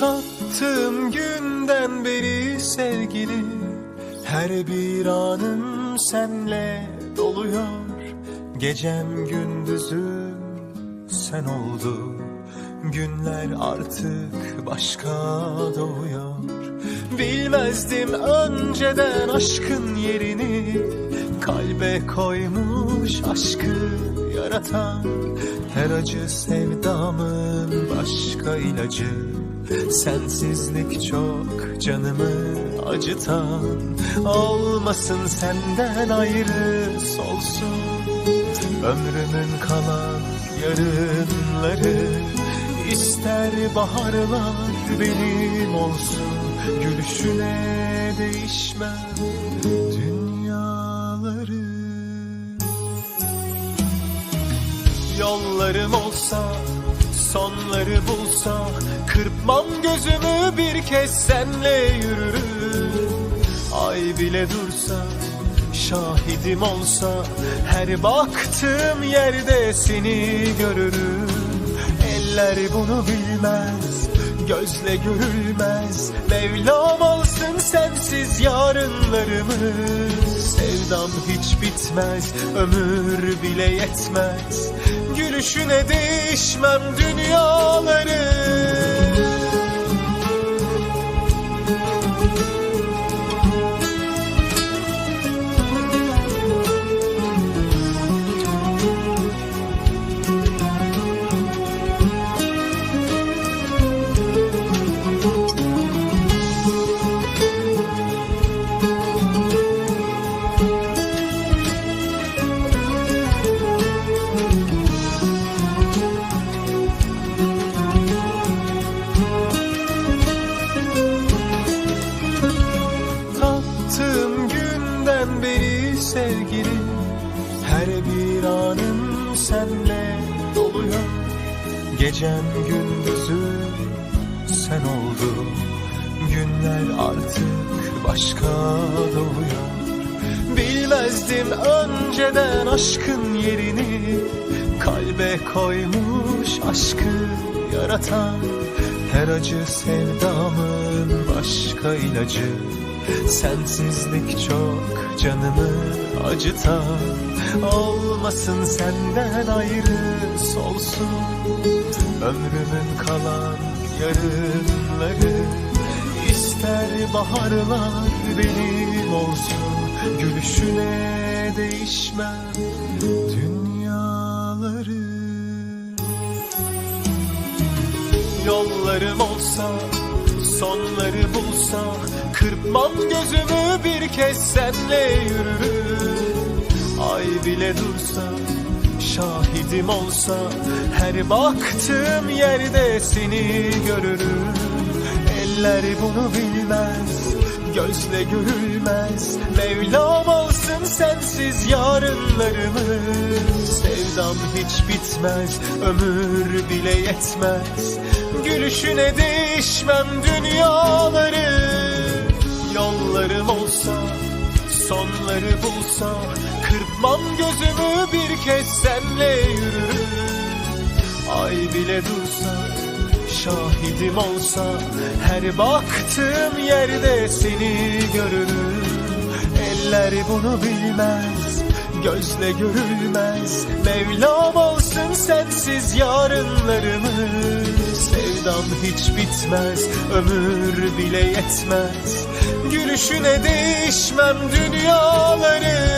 Tattığım günden beri sevgili Her bir anım senle doluyor. Gecem gündüzüm sen oldu Günler artık başka doğuyor. Bilmezdim önceden aşkın yerini Kalbe koymuş aşkı yaratan. Her acı sevdamın başka ilacı. Sensizlik çok canımı acıtan. Olmasın senden ayrı solsun. Ömrümün kalan yarınları. İster baharlar benim olsun. Gülüşüne değişmem Yollarım olsa sonları bulsa Kırpmam gözümü bir kez senle yürürüm. Ay bile dursa şahidim olsa Her baktığım yerde seni görürüm. Eller bunu bilmez gözle görülmez. Mevlam alsın sensiz yarınlarımı Sevdam hiç bitmez ömür bile yetmez. Gülüşüne değişmem dünyaları Tattığım günden beri sevgili. Her bir anım senle doluyor. Gecem gündüzüm sen oldun. Günler artık başka doğuyor. Bilmezdim önceden aşkın yerini. Kalbe koymuş aşkı yaratan. Her acı sevdamın başka ilacı Sensizlik çok canımı acıtan Olmasın senden ayrı solsun Ömrümün kalan yarınları. İster baharlar benim olsun Gülüşüne değişmem dünyaları. Yollarım olsa sonları bulsa Kırpmam gözümü bir kez senle yürürüm. Ay bile dursa şahidim olsa Her baktığım yerde seni görürüm. Eller bunu bilmez gözle görülmez. Mevlam alsın sensiz yarınlarımı Sevdam hiç bitmez ömür bile yetmez Gülüşüne değişmem dünyaları. Yollarım olsa sonları bulsa Kırpmam gözümü bir kez senle yürürüm. Ay bile dursa şahidim olsa Her baktığım yerde seni görürüm. Eller bunu bilmez gözle görülmez. Mevlam alsın sensiz yarınlarımı Sevdam hiç bitmez ömür bile yetmez. Gülüşüne değişmem dünyaları